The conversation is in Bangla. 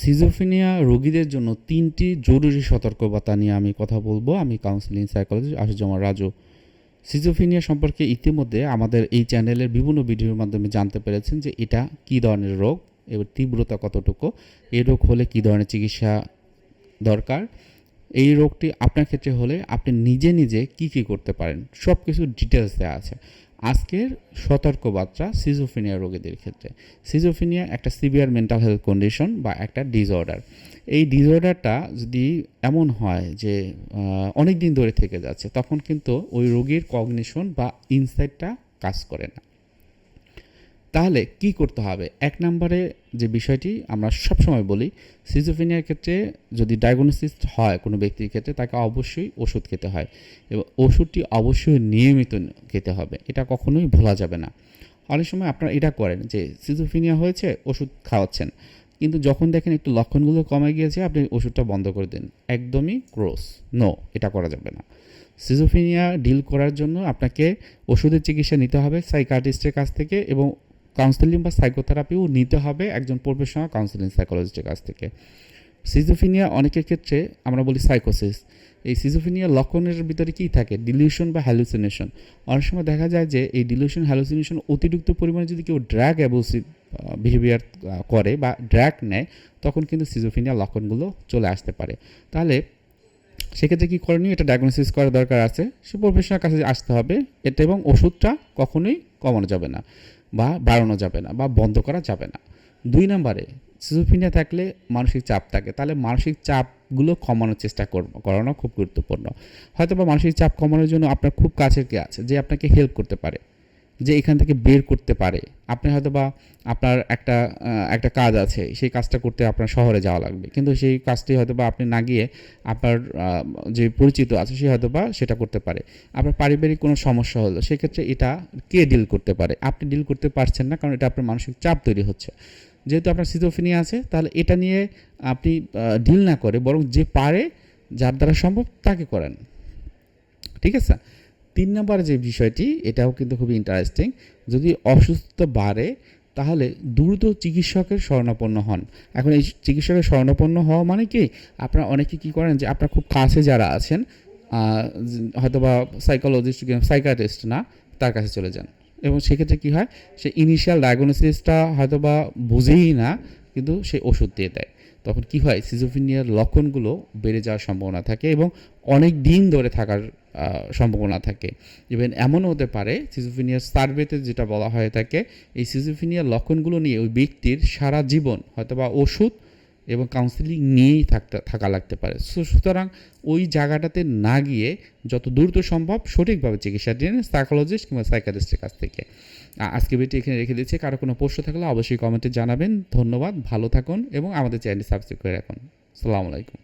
সিজোফিনিয়া রোগীদের জন্য তিনটি জরুরি সতর্কবার্তা নিয়ে আমি কথা বলব। আমি কাউন্সিলিং সাইকোলজিস্ট আশুজামা রাজু। সিজোফিনিয়া সম্পর্কে ইতিমধ্যে আমাদের এই চ্যানেলের বিভিন্ন ভিডিওর মাধ্যমে জানতে পেরেছেন যে এটা কী ধরনের রোগ এবার তীব্রতা কতটুকু, এই রোগ হলে কী ধরনের চিকিৎসা দরকার, এই রোগটি আপনার ক্ষেত্রে হলে আপনি নিজে নিজে কি কি করতে পারেন সব কিছু ডিটেলস দেওয়া আছে। আজকের সতর্ক বার্তা সিজোফিনিয়া রোগীদের ক্ষেত্রে। সিজোফিনিয়া একটা সিভিয়ার মেন্টাল হেলথ কন্ডিশন বা একটা ডিসঅর্ডার এই ডিসঅর্ডারটা যদি এমন হয় যে অনেক দিন ধরে থেকে যাচ্ছে, তখন কিন্তু ওই রোগীর কগনিশন বা ইনসাইটটা কাজ করে না। তাহলে কি করতে হবে? এক নম্বরে যে বিষয়টি আমরা সবসময় বলি সিজোফিনিয়ার ক্ষেত্রে যদি ডায়াগনোসিস হয় কোনো ব্যক্তির ক্ষেত্রে, তাকে অবশ্যই ওষুধ খেতে হয় এবং ওষুধটি অবশ্যই নিয়মিত খেতে হবে। এটা কখনোই ভোলা যাবে না। অনেক সময় আপনারা এটা করেন যে সিজোফিনিয়া হয়েছে, ওষুধ খাওয়াচ্ছেন। কিন্তু যখন দেখেন একটু লক্ষণগুলো কমে গিয়েছে, আপনি ওষুধটা বন্ধ করে দিন। একদমই ক্রোস নো এটা করা যাবে না। সিজোফিনিয়া ডিল করার জন্য আপনাকে ওষুধের চিকিৎসা নিতে হবে সাইকার্টিস্টের কাছ থেকে এবং কাউন্সেলিং বা সাইকোথেরাপিও নিতে হবে একজন প্রফেশনাল কাউন্সেলিং সাইকোলজিস্টের কাছ থেকে। সিজোফিনিয়া অনেকের ক্ষেত্রে আমরা বলি সাইকোসিস এই সিজোফিনিয়া লক্ষণের ভিতরে কী থাকে? ডিলিউশন বা হ্যালুসিনেশন অনেক সময় দেখা যায় যে এই ডিলিউশন হ্যালুসিনেশন অতিরিক্ত পরিমাণে যদি কেউ ড্র্যাগ অ্যাবুসিভ বিহেভিয়ার করে বা ড্র্যাগ নেয়, তখন কিন্তু সিজোফিনিয়া লক্ষণগুলো চলে আসতে পারে। তাহলে সেক্ষেত্রে কী করণীয়? এটা ডায়াগনোসিস করার দরকার আছে। সে প্রফেশনাল কাছে আসতে হবে। এটা এবং ওষুধটা কখনোই কমানো যাবে না। বা বাড়ানো যাবে না বা বন্ধ করা যাবে না। দুই নম্বরে সিজোফিনিয়া থাকলে মানসিক চাপ থাকে। তাহলে মানসিক চাপগুলো কমানোর চেষ্টা করব, করানো খুব গুরুত্বপূর্ণ। হয়তো বা মানসিক চাপ কমানোর জন্য আপনার খুব কাছের কে আছে, যে আপনাকে হেল্প করতে পারে। যে এখান থেকে বের করতে পারে। আপনি হয়তো বা আপনার একটা একটা কাজ আছে, সেই কাজটা করতে আপনার শহরে যাওয়া লাগবে। কিন্তু সেই কাজটি হয়তো বা আপনি না গিয়ে আপনার যে পরিচিত আছে, সে হয়তো বা সেটা করতে পারে। আপনার পারিবারিক কোনো সমস্যা হলো, সেক্ষেত্রে এটা কে ডিল করতে পারে? আপনি ডিল করতে পারছেন না, কারণ এটা আপনার মানসিক চাপ তৈরি হচ্ছে। যেহেতু আপনার সিজোফিনিয়া আছে, তাহলে এটা নিয়ে আপনি ডিল না করে, বরং যে পারে, যার দ্বারা সম্ভব, তাকে করেন। ঠিক আছে? তিন নম্বর যে বিষয়টি, এটাও কিন্তু খুবই ইন্টারেস্টিং যদি অসুস্থতা বাড়ে, তাহলে দ্রুত চিকিৎসকের শরণাপন্ন হন। এখন এই চিকিৎসকের শরণাপন্ন হওয়া মানে কি? আপনারা অনেকে কী করেন যে, আপনার খুব কাছে যারা আছেন হয়তো বা সাইকোলজিস্ট সাইকাটিস্ট না, তার কাছে চলে যান। এবং সেক্ষেত্রে কী হয়? সে ইনিশিয়াল ডায়াগনোসিসটা হয়তো বা বুঝেই না, কিন্তু সে ওষুধ দিয়ে দেয়। তখন কি হয়? সিজোফিনিয়ার লক্ষণগুলো বেড়ে যাওয়ার সম্ভাবনা থাকে এবং অনেক দিন ধরে থাকার সম্ভাবনা থাকে। ইভেন এমনও হতে পারে সিজোফিনিয়ার সার্ভেতে যেটা বলা হয়ে থাকে, এই সিজোফিনিয়ার লক্ষণগুলো নিয়ে ওই ব্যক্তির সারা জীবন হয়তোবা ওষুধ এবং কাউন্সিলিং নিয়েই থাকতে, থাকা লাগতে পারে। সুতরাং ওই জায়গাটাতে না গিয়ে যত দ্রুত সম্ভব সঠিকভাবে চিকিৎসা দিন সাইকোলজিস্ট কিংবা সাইকাটিস্টের কাছ থেকে। আজকে ভিডিও এখানে রেখে দিচ্ছি। কারও কোনো প্রশ্ন থাকলে অবশ্যই কমেন্টে জানাবেন। ধন্যবাদ, ভালো থাকুন এবং আমাদের চ্যানেলটি সাবস্ক্রাইব করে রাখুন। সালামু আলাইকুম।